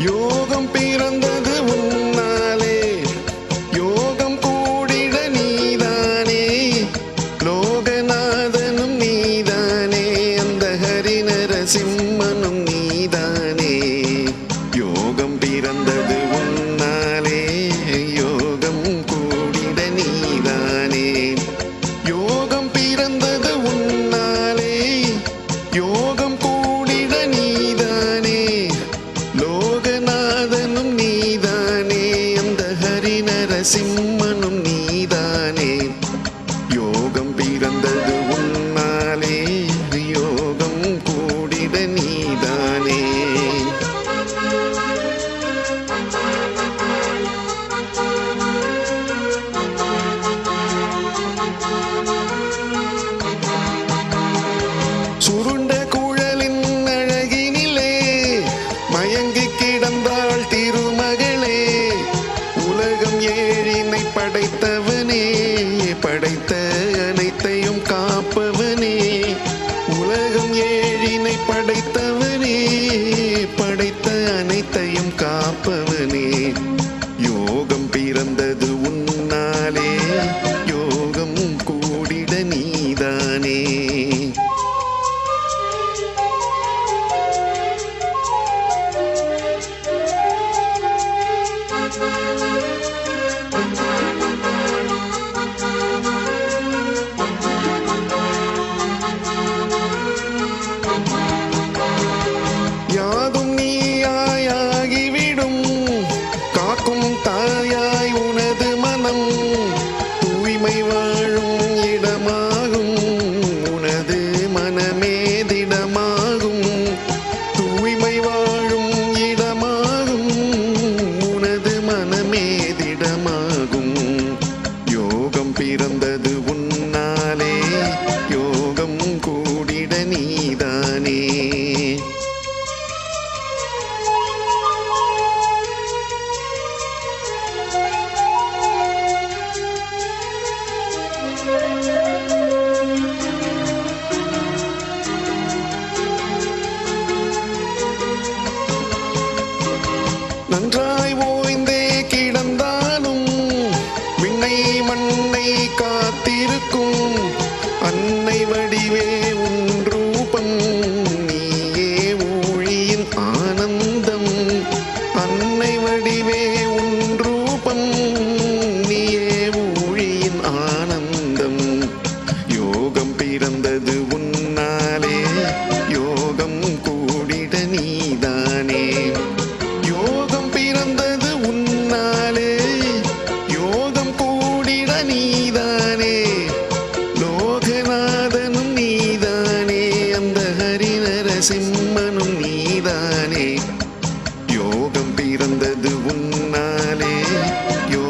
யோகம் பிறந்தது பிறந்தது உன்னாலே. யோகம் கூடிட நீதானே. யோகம் பிறந்தது உன்னாலே. யோகம் கூடிட நீதானே. லோகநாதனும் நீதானே. அந்த ஹரிநரசிம்மனும் நீதானே. யோகம் பிறந்தது உன் சுருண்ட குழலின் அழகினிலே மயங்கி கிடந்தாள் திருமகளே. உலகம் ஏழினை படைத்தவனே படைத்த மகிமை வா and I won't. you